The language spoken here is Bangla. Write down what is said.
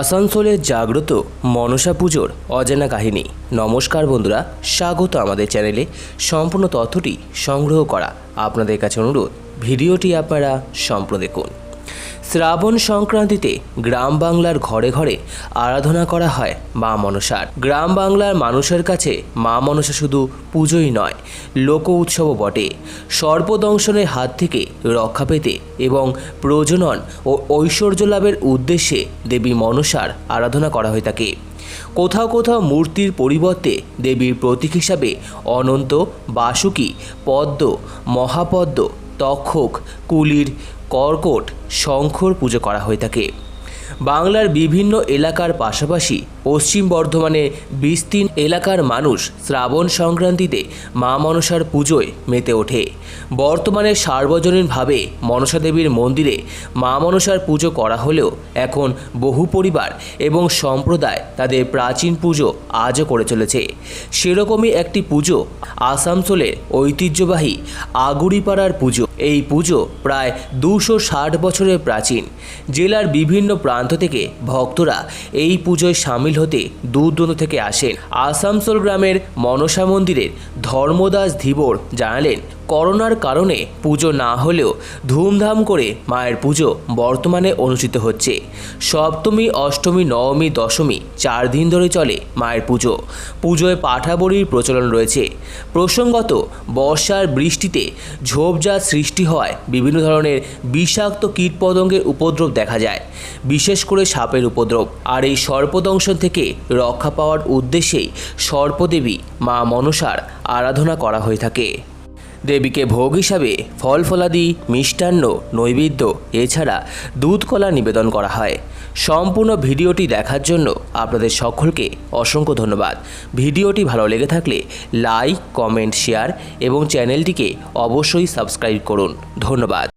আসানসোলের জাগ্রত মনসা পুজোর অজানা কাহিনী। নমস্কার বন্ধুরা, স্বাগত আমাদের চ্যানেলে। সম্পূর্ণ তথ্যটি সংগ্রহ করা আপনাদের কাছে অনুরোধ। ভিডিওটি আপনারা সম্পূর্ণ দেখুন। শ্রাবণ সংক্রান্তিতে গ্রাম বাংলার ঘরে ঘরে আরাধনা করা হয় মা মনসার। গ্রাম বাংলার মানুষের কাছে মা মনসা শুধু পুজোই নয়, লোক উৎসবও বটে। সর্পদংশনের হাত থেকে রক্ষা পেতে এবং প্রজনন ও ঐশ্বর্য লাভের উদ্দেশ্যে দেবী মনসার আরাধনা করা হয়ে থাকে কোথাও কোথাও মূর্তির পরিবর্তে দেবীর প্রতীক হিসাবে অনন্ত, বাসুকী, পদ্ম, মহাপদ্ম, তক্ষক, কুলির, কর্কট শঙ্খর পুজো করা হয়ে থাকে। বাংলার বিভিন্ন এলাকার পাশাপাশি পশ্চিম বর্ধমানে বিস্তীর্ণ এলাকার মানুষ শ্রাবণ সংক্রান্তিতে মা মনসার পুজোয় মেতে ওঠে। বর্তমানে সার্বজনীনভাবে মনসা দেবীর মন্দিরে মা মনসার পুজো করা হলেও এখন বহু পরিবার এবং সম্প্রদায় তাদের প্রাচীন পুজো আজও করে চলেছে। সেরকমই একটি পুজো আসানসোলের ঐতিহ্যবাহী আগুড়িপাড়ার পুজো। এই পুজো প্রায় দুশো ষাট বছরের প্রাচীন। জেলার বিভিন্ন প্রান্ত থেকে ভক্তরা এই পুজোয় সামিল হতে দূর দূরান্ত থেকে আসেন। আসানসোল গ্রামের মনসা মন্দিরের ধর্মদাস ধীবর জানালেন করোনার কারণে পুজো না হলেও ধুমধাম করে মায়ের পুজো বর্তমানে অনুষ্ঠিত হচ্ছে। সপ্তমী, অষ্টমী, নবমী, দশমী চার দিন ধরে চলে মায়ের পুজো। পুজোয় পাঠাবড়ির প্রচলন রয়েছে। প্রসঙ্গত, বর্ষার বৃষ্টিতে ঝোপঝাড় সৃষ্টি হওয়ায় বিভিন্ন ধরনের বিষাক্ত কীটপতঙ্গের উপদ্রব দেখা যায়, বিশেষ করে সাপের উপদ্রব। আর এই সর্পদংশন থেকে রক্ষা পাওয়ার উদ্দেশ্যেই সর্পদেবী মা মনসার আরাধনা করা হয়ে থাকে। দেবীকে ভোগ হিসাবে ফল ফলাদি, মিষ্টান্ন, নৈবেদ্য, এছাড়া দুধ কলা নিবেদন করা হয়। সম্পূর্ণ ভিডিওটি দেখার জন্য আপনাদের সকলকে অসংখ্য ধন্যবাদ। ভিডিওটি ভালো লেগে থাকলে লাইক, কমেন্ট, শেয়ার এবং চ্যানেলটিকে অবশ্যই সাবস্ক্রাইব করুন। ধন্যবাদ।